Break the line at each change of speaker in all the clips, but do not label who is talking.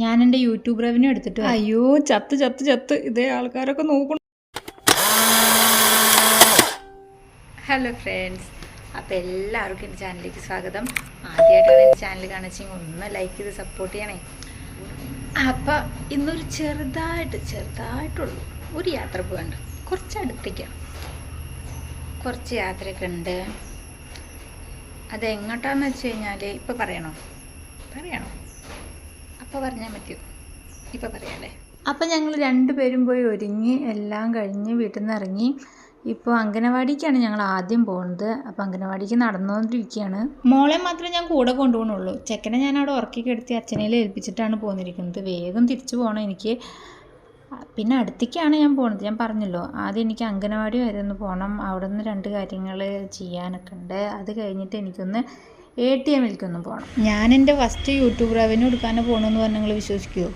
ഞാൻ എന്റെ YouTube revenue എടുത്തിട്ട്
അയ്യോ ചത്ത് ചത്ത് ചത്ത്. ഇതേ ആൾക്കാരൊക്കെ നോക്കണം.
ഹലോ ഫ്രണ്ട്സ് അപ്പോൾ എല്ലാവർക്കും എന്റെ ചാനലിലേക്ക് സ്വാഗതം. ആദ്യമായിട്ടാണ് എന്റെ ചാനൽ കാണിച്ചെങ്കിൽ ഒന്ന് ലൈക്ക് ചെയ്ത് സപ്പോർട്ട് ചെയ്യണേ. അപ്പോൾ ഇന്നൊരു ചെറുതായിട്ട് ചെറുതായിട്ടുള്ളൂ. ഒരു യാത്ര പോകണ്ട കുറച്ച് അടുത്തേക്കാണ്. കുറച്ച് യാത്രയൊക്കെ ഉണ്ട്. അതെങ്ങോട്ടാന്ന് വെച്ച് കഴിഞ്ഞാൽ ഇപ്പോൾ പറയണോ? പറയണോ? അപ്പോൾ പറഞ്ഞാൽ പറ്റൂ. ഇപ്പോൾ പറയാമല്ലേ അപ്പം ഞങ്ങൾ രണ്ടുപേരും പോയി ഒരുങ്ങി എല്ലാം കഴിഞ്ഞ് വീട്ടിൽ നിന്ന് ഇറങ്ങി. ഇപ്പോൾ അംഗനവാടിക്കാണ് ഞങ്ങൾ ആദ്യം പോകുന്നത് അപ്പോൾ അംഗനവാടിക്ക് നടന്നുകൊണ്ടിരിക്കുകയാണ് മോളെ മാത്രമേ ഞാൻ കൂടെ കൊണ്ടുപോകണുള്ളൂ ചെക്കനെ ഞാൻ അവിടെ ഉറക്കി കിടത്തി അച്ഛനയിൽ ഏൽപ്പിച്ചിട്ടാണ് പോന്നിരിക്കുന്നത്. വേഗം തിരിച്ചു പോകണം എനിക്ക്. പിന്നെ അടുത്തേക്കാണ് ഞാൻ പോണത്. ഞാൻ പറഞ്ഞല്ലോ ആദ്യം എനിക്ക് അംഗനവാടി വരെ ഒന്ന് പോകണം അവിടെ നിന്ന് രണ്ട് കാര്യങ്ങൾ ചെയ്യാനൊക്കെ ഉണ്ട്. അത് കഴിഞ്ഞിട്ട് എനിക്കൊന്ന് എ ടി എമ്മിലേക്കൊന്ന് പോകണം ഞാൻ എന്റെ ഫസ്റ്റ് യൂട്യൂബ് റവന്യൂ എടുക്കാനെ പോകണമെന്ന് പറഞ്ഞാൽ നിങ്ങൾ വിശ്വസിക്കുമോ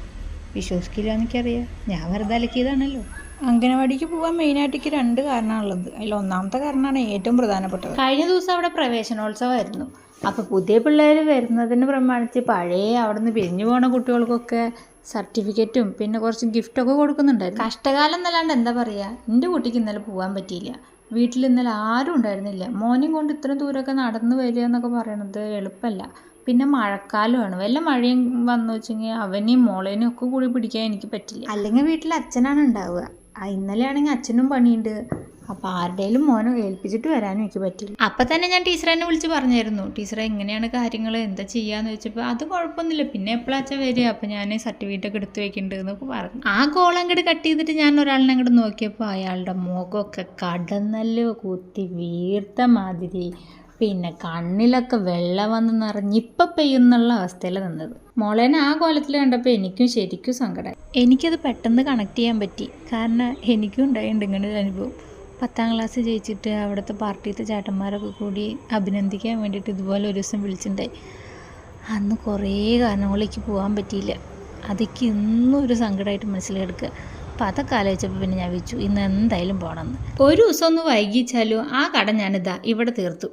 വിശ്വസിക്കില്ല എനിക്കറിയാം ഞാൻ വെറുതെ അലക്കിയതാണല്ലോ.
അംഗനവാടിക്ക് പോകാൻ മെയിനായിട്ട് രണ്ട് കാരണമാണുള്ളത് അതിൽ ഒന്നാമത്തെ കാരണമാണ് ഏറ്റവും പ്രധാനപ്പെട്ടത്.
കഴിഞ്ഞ ദിവസം അവിടെ പ്രവേശനോത്സവമായിരുന്നു. അപ്പോൾ പുതിയ പിള്ളേർ വരുന്നതിന് പ്രമാണിച്ച് പഴയ അവിടെ നിന്ന് പിരിഞ്ഞു പോണ കുട്ടികൾക്കൊക്കെ സർട്ടിഫിക്കറ്റും പിന്നെ കുറച്ച് ഗിഫ്റ്റൊക്കെ കൊടുക്കുന്നുണ്ടായിരുന്നു. കഷ്ടകാലം എന്നല്ലാണ്ട് എന്താ പറയുക എന്റെ കുട്ടിക്ക് ഇന്നലെ പോകാൻ പറ്റിയില്ല. വീട്ടിൽ ഇന്നലെ ആരും ഉണ്ടായിരുന്നില്ല. മോനും കൊണ്ട് ഇത്ര ദൂരമൊക്കെ നടന്നു വരിക എന്നൊക്കെ പറയണത് എളുപ്പമല്ല. പിന്നെ മഴക്കാലമാണ് വല്ല മഴയും വന്നു വെച്ചെങ്കിൽ അവനെയും മോളേനും ഒക്കെ കൂടി പിടിക്കാൻ എനിക്ക് പറ്റില്ല. അല്ലെങ്കിൽ വീട്ടിൽ അച്ഛനാണ് ഉണ്ടാവുക. ആ ഇന്നലെ ആണെങ്കിൽ അച്ഛനും പണിയുണ്ട്. അപ്പോൾ ആരുടെയും മോനെ ഏൽപ്പിച്ചിട്ട് വരാനും എനിക്ക് പറ്റില്ല. അപ്പം തന്നെ ഞാൻ ടീച്ചറെ എന്നെ വിളിച്ച് പറഞ്ഞായിരുന്നു. ടീച്ചറെ എങ്ങനെയാണ് കാര്യങ്ങൾ എന്താ ചെയ്യാന്ന് വെച്ചപ്പോൾ അത് കുഴപ്പമൊന്നുമില്ല. പിന്നെ എപ്പോഴാ അച്ഛൻ വരിക? അപ്പം ഞാൻ സർട്ടിഫിക്കറ്റ് ഒക്കെ എടുത്ത് വെക്കുന്നുണ്ട് എന്നൊക്കെ പറഞ്ഞു. ആ കോളം അങ്ങോട്ട് കട്ട് ചെയ്തിട്ട് ഞാൻ ഒരാളിനെ അങ്ങോട്ട് നോക്കിയപ്പോൾ അയാളുടെ മുഖമൊക്കെ കടന്നല്ലോ കുത്തി വീർത്ത മാതിരി. പിന്നെ കണ്ണിലൊക്കെ വെള്ളം വന്ന് നിറഞ്ഞിപ്പ പെയ്യുന്നുള്ള അവസ്ഥയിൽ നിന്നത്. മോളേനെ ആ കോലത്തിൽ കണ്ടപ്പോൾ എനിക്കും ശരിക്കും സങ്കടമായി എനിക്കത് പെട്ടെന്ന് കണക്ട് ചെയ്യാൻ പറ്റി. കാരണം എനിക്കും ഉണ്ടായിട്ടുണ്ട് ഇങ്ങനെ ഒരു അനുഭവം. പത്താം ക്ലാസ് ജയിച്ചിട്ട് അവിടുത്തെ പാർട്ടിയിലത്തെ ചേട്ടന്മാരൊക്കെ കൂടി അഭിനന്ദിക്കാൻ വേണ്ടിയിട്ട് ഇതുപോലെ ഒരു ദിവസം വിളിച്ചിട്ടുണ്ടായി അന്ന് കുറേ കാരണങ്ങളിലേക്ക് പോകാൻ പറ്റിയില്ല. അതൊക്കെ ഇന്നും ഒരു സങ്കടമായിട്ട് മനസ്സിലെടുക്കുക അപ്പം അതൊക്കെ ആലോചിച്ചപ്പോൾ പിന്നെ ഞാൻ വെച്ചു ഇന്ന് എന്തായാലും പോകണമെന്ന് ഒരു ദിവസം ഒന്ന് വൈകിച്ചാലും ആ കട ഞാനിതാ ഇവിടെ തീർത്തു.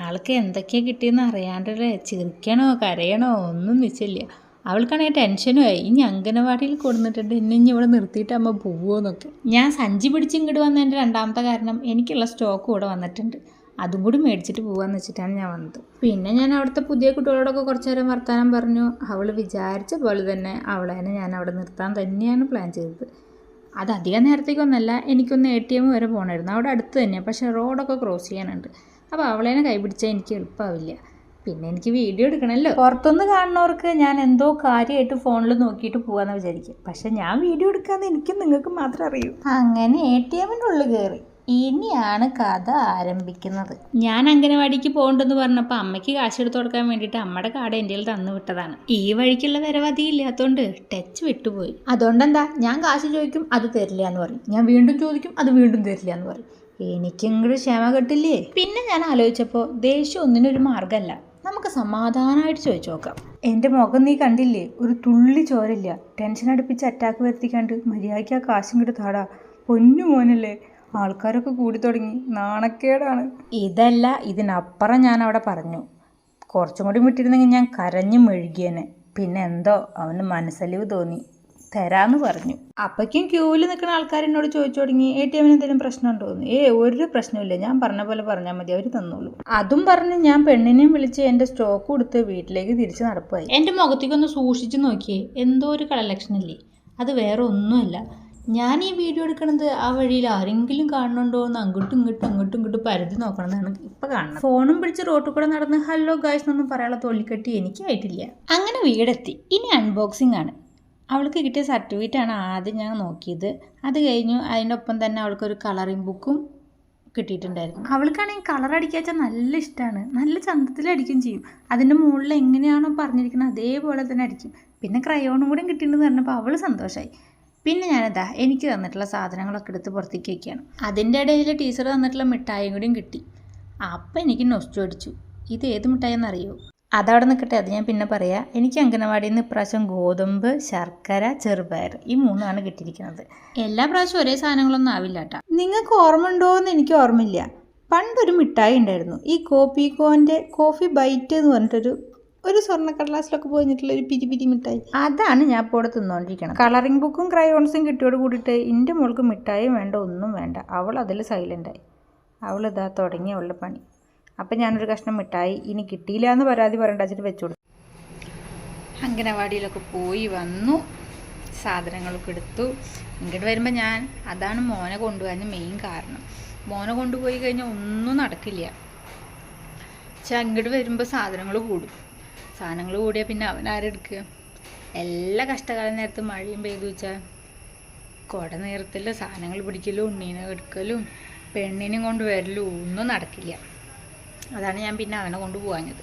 ആൾക്ക് എന്തൊക്കെയാണ് കിട്ടിയെന്ന് അറിയാണ്ടല്ലേ ചിരിക്കണോ കരയണോ ഒന്നും നിശ്ചയില്ല അവൾക്കാണെങ്കിൽ ടെൻഷനും ആയി. ഇനി അംഗനവാടിയിൽ കൊടുത്തിട്ടുണ്ട് എന്നെ ഇനി ഇവിടെ നിർത്തിയിട്ട് അമ്മ പോവുമോന്നൊക്കെ ഞാൻ സഞ്ചി പിടിച്ച് ഇങ്ങോട്ട് വന്നതിന്റെ രണ്ടാമത്തെ കാരണം എനിക്കുള്ള സ്റ്റോക്ക് ഇവിടെ വന്നിട്ടുണ്ട്. അതും കൂടി മേടിച്ചിട്ട് പോകാമെന്ന് വെച്ചിട്ടാണ് ഞാൻ വന്നത്. പിന്നെ ഞാൻ അവിടുത്തെ പുതിയ കുട്ടികളോടൊക്കെ കുറച്ച് നേരം വർത്തമാനം പറഞ്ഞു. അവൾ വിചാരിച്ച പോലെ തന്നെ അവളെ ഞാൻ അവിടെ നിർത്താൻ തന്നെയാണ് പ്ലാൻ ചെയ്തത്. അത് അധികം നേരത്തേക്കൊന്നല്ല എനിക്കൊന്ന് എ ടി എം വരെ പോകണമായിരുന്നു അവിടെ അടുത്ത് തന്നെയാണ് പക്ഷേ റോഡൊക്കെ ക്രോസ് ചെയ്യാനുണ്ട്. അപ്പോൾ അവളേനെ കൈപിടിച്ചാൽ എനിക്ക് എളുപ്പമാവില്ല പിന്നെ എനിക്ക് വീഡിയോ എടുക്കണമല്ലോ പുറത്തുനിന്ന് കാണുന്നവർക്ക് ഞാൻ എന്തോ കാര്യമായിട്ട് ഫോണിൽ നോക്കിയിട്ട് പോകാമെന്ന് വിചാരിക്കും. പക്ഷെ ഞാൻ വീഡിയോ എടുക്കാമെന്ന് എനിക്ക് നിങ്ങൾക്ക് മാത്രം അറിയൂ. അങ്ങനെ എ ടി എമ്മിന്റെ ഉള്ളിൽ കയറി. ഇനിയാണ് കഥ ആരംഭിക്കുന്നത്. ഞാൻ അംഗനവാടിക്ക് പോകണ്ടെന്ന് പറഞ്ഞപ്പോൾ അമ്മയ്ക്ക് കാശ് എടുത്തു കൊടുക്കാൻ വേണ്ടിയിട്ട് അമ്മയുടെ കാർഡ് എന്റെ തന്നു വിട്ടതാണ്. ഈ വഴിക്കുള്ള വരവധി ഇല്ലാത്തതുകൊണ്ട് ടച്ച് വിട്ടുപോയി. അതുകൊണ്ടെന്താ? ഞാൻ കാശ് ചോദിക്കും അത് തരില്ല എന്ന് പറയും. ഞാൻ വീണ്ടും ചോദിക്കും അത് വീണ്ടും തരില്ല എന്ന് പറയും. എനിക്കെങ്കിലും ക്ഷമ കിട്ടില്ലേ? പിന്നെ ഞാൻ ആലോചിച്ചപ്പോൾ ദേഷ്യം ഒന്നിനൊരു മാർഗമല്ല നമുക്ക് സമാധാനമായിട്ട് ചോദിച്ചു നോക്കാം. എന്റെ മുഖം നീ കണ്ടില്ലേ? ഒരു തുള്ളി ചോരില്ല ടെൻഷൻ അടുപ്പിച്ച് അറ്റാക്ക് വരുത്തിക്കാണ്ട് മര്യാദയ്ക്ക് ആ കാശും കിട്ടാടാ പൊന്നു മോനല്ലേ. ആൾക്കാരൊക്കെ കൂടി തുടങ്ങി. നാണക്കേടാണ്. ഇതല്ല ഇതിനപ്പുറം ഞാൻ അവിടെ പറഞ്ഞു. കുറച്ചും കൂടി വിട്ടിരുന്നെങ്കിൽ ഞാൻ കരഞ്ഞു മെഴുകിയേനെ. പിന്നെ എന്തോ അവന് മനസ്സലിവ് തോന്നി. തരാമെന്ന് പറഞ്ഞു. അപ്പയ്ക്കും ക്യൂവിൽ നിൽക്കുന്ന ആൾക്കാർ എന്നോട് ചോദിച്ചു തുടങ്ങി എ ടി എമ്മിന് എന്തെങ്കിലും പ്രശ്നമുണ്ടോ? എന്ന്. ഏ ഒരു പ്രശ്നമില്ല ഞാൻ പറഞ്ഞ പോലെ പറഞ്ഞാൽ മതി. അവർ തന്നോളൂ. അതും പറഞ്ഞ് ഞാൻ പെണ്ണിനെയും വിളിച്ച് എന്റെ സ്റ്റോക്ക് കൊടുത്ത് വീട്ടിലേക്ക് തിരിച്ച് നടപ്പായി. എന്റെ മുഖത്തേക്കൊന്ന് സൂക്ഷിച്ചു നോക്കിയേ. എന്തോ ഒരു കളലക്ഷണില്ലേ അത് വേറെ ഒന്നുമല്ല. ഞാൻ ഈ വീഡിയോ എടുക്കുന്നത് ആ വഴിയിൽ ആരെങ്കിലും കാണുന്നുണ്ടോ എന്ന് അങ്ങോട്ടും ഇങ്ങോട്ടും അങ്ങോട്ടും ഇങ്ങോട്ടും പരതി നോക്കണമെന്നാണ് ഇപ്പൊ കാണുന്നത്. ഫോണും പിടിച്ച് റോട്ടിൽ കൂടെ നടന്ന് ഹലോ ഗായ്സ് എന്നൊന്നും പറയാനുള്ള തൊള്ളിക്കെട്ടി എനിക്കായിട്ടില്ല. അങ്ങനെ വീടെത്തി. ഇനി അൺബോക്സിംഗ് ആണ്. അവൾക്ക് കിട്ടിയ സർട്ടിഫിക്കറ്റാണ് ആദ്യം ഞാൻ നോക്കിയത്. അത് കഴിഞ്ഞു അതിന്റെ ഒപ്പം തന്നെ അവൾക്കൊരു കളറിംഗ് ബുക്കും കിട്ടിയിട്ടുണ്ടായിരുന്നു. അവൾക്കാണെങ്കിൽ കളർ അടിക്കാച്ചാൽ നല്ല ഇഷ്ടമാണ്. നല്ല ചന്തത്തിൽ അടിക്കും ചെയ്യും. അതിന്റെ മുകളിൽ എങ്ങനെയാണോ പറഞ്ഞിരിക്കുന്നത് അതേപോലെ തന്നെ അടിക്കും. പിന്നെ ക്രയോണും കൂടെ കിട്ടിയിട്ടുണ്ടെന്ന് പറഞ്ഞപ്പോൾ അവൾ സന്തോഷമായി പിന്നെ ഞാനെന്താ എനിക്ക് തന്നിട്ടുള്ള സാധനങ്ങളൊക്കെ എടുത്ത് പുറത്തേക്ക് വയ്ക്കുകയാണ്. അതിന്റെ ഇടയിൽ ടീച്ചർ തന്നിട്ടുള്ള മിഠായിയും കൂടിയും കിട്ടി. അപ്പം എനിക്ക് നൊസ്റ്റു അടിച്ചു. ഇത് ഏത് മിഠായി എന്നറിയോ അതവിടെ നിൽക്കട്ടെ അത് ഞാൻ പിന്നെ പറയാം എനിക്ക് അംഗനവാടിയിൽ നിന്ന് ഇപ്രാവശ്യം ഗോതമ്പ് ശർക്കര ചെറുപയർ ഈ മൂന്നാണ് കിട്ടിയിരിക്കുന്നത്. എല്ലാ പ്രാവശ്യവും ഒരേ സാധനങ്ങളൊന്നും ആവില്ല കേട്ടോ നിങ്ങൾക്ക് ഓർമ്മ ഉണ്ടോ എന്ന് എനിക്ക് ഓർമ്മയില്ല. പണ്ടൊരു മിഠായി ഉണ്ടായിരുന്നു. ഈ കോപ്പിക്കോന്റെ കോഫി ബൈറ്റ് എന്ന് പറഞ്ഞിട്ടൊരു
ഒരു സ്വർണ കടലാസിലൊക്കെ പോയിട്ടുള്ള ഒരു പിരി പിരി മിഠായി.
അതാണ് ഞാൻ ഇപ്പോൾ ഇവിടെ തിന്നുകൊണ്ടിരിക്കണം കളറിംഗ് ബുക്കും ക്രയോൺസും കിട്ടിയോട് കൂടിയിട്ട് എന്റെ മോൾക്ക് മിഠായി വേണ്ട ഒന്നും വേണ്ട. അവൾ അതിൽ സൈലന്റായി അവൾ ഇതാ തുടങ്ങി അവളുടെ പണി. അപ്പം ഞാനൊരു കഷ്ണം മിഠായി ഇനി കിട്ടിയില്ല എന്ന് പരാതി പറയണ്ട വെച്ചിട്ട് വെച്ചു കൊടുത്തു അംഗനവാടിയിലൊക്കെ പോയി വന്നു സാധനങ്ങളൊക്കെ എടുത്തു. ഇങ്ങോട്ട് വരുമ്പോൾ ഞാൻ അതാണ് മോനെ കൊണ്ടുപോകാൻ മെയിൻ കാരണം. മോനെ കൊണ്ടുപോയി കഴിഞ്ഞാൽ ഒന്നും നടക്കില്ല. പക്ഷെ അങ്ങോട്ട് വരുമ്പോൾ സാധനങ്ങൾ കൂടും. സാധനങ്ങൾ കൂടിയാൽ പിന്നെ അവൻ ആരെടുക്കുക എല്ലാ കഷ്ടകാലം നേരത്ത് മഴയും പെയ്തു വെച്ചാൽ കുട നേരത്തിൽ സാധനങ്ങൾ പിടിക്കലും ഉണ്ണീനെ എടുക്കലും പെണ്ണിനെയും കൊണ്ട് വരലും ഒന്നും നടക്കില്ല. അതാണ് ഞാൻ പിന്നെ അവനെ കൊണ്ടുപോകാഞ്ഞത്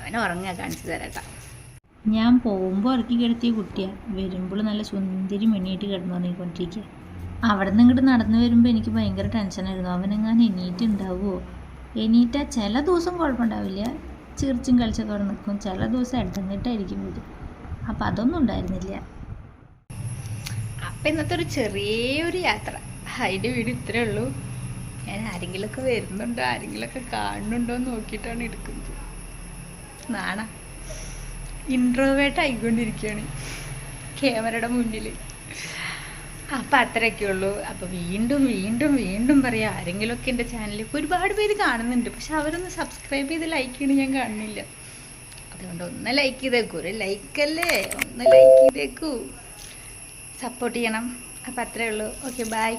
അവനെ ഉറങ്ങാൻ കാണിച്ചു തരാട്ടാ ഞാൻ പോകുമ്പോൾ ഇറക്കി കിടത്തിയ കുട്ടിയാണ് വരുമ്പോൾ നല്ല സുന്ദരി മെണിയിട്ട് കിടന്നു തുടങ്ങിക്കൊണ്ടിരിക്കുക അവിടെ നിന്ന് ഇങ്ങോട്ട് നടന്നു വരുമ്പോൾ എനിക്ക് ഭയങ്കര ടെൻഷനായിരുന്നു അവനെങ്ങാനും എണീറ്റ് ഉണ്ടാവുമോ എണീറ്റ ചില ദിവസം കുഴപ്പമുണ്ടാവില്ല ചീർച്ചും കളിച്ചൊക്കെ അവിടെ നിൽക്കും ചില ദിവസം ഇടങ്ങിട്ടായിരിക്കും വരും അപ്പം അതൊന്നും ഉണ്ടായിരുന്നില്ല. അപ്പം ഇന്നത്തെ ഒരു ചെറിയൊരു യാത്ര. അതിന്റെ വീട് ഇത്രയേ ഉള്ളൂ. ഞാൻ ആരെങ്കിലുമൊക്കെ വരുന്നുണ്ടോ? ആരെങ്കിലുമൊക്കെ കാണുന്നുണ്ടോ എന്ന് നോക്കിയിട്ടാണ് എടുക്കുന്നത്. നാണ. ഇൻട്രോവേർട്ട് ആയിക്കൊണ്ടിരിക്കുകയാണ്. ക്യാമറയുടെ മുന്നിൽ അപ്പം അത്രയൊക്കെ ഉള്ളൂ. അപ്പം വീണ്ടും വീണ്ടും വീണ്ടും പറയാം. ആരെങ്കിലുമൊക്കെ എന്റെ ചാനലിൽ ഒരുപാട് പേര് കാണുന്നുണ്ട്. പക്ഷെ അവരൊന്ന് സബ്സ്ക്രൈബ് ചെയ്ത് ലൈക്ക് ചെയ്യണം ഞാൻ കാണുന്നില്ല. അതുകൊണ്ട് ഒന്ന് ലൈക്ക് ചെയ്തേക്കൂ. ഒരു ലൈക്കല്ലേ ഒന്ന് ലൈക്ക് ചെയ്തേക്കൂ. സപ്പോർട്ട് ചെയ്യണം. അപ്പം അത്രയേ ഉള്ളൂ. Okay bye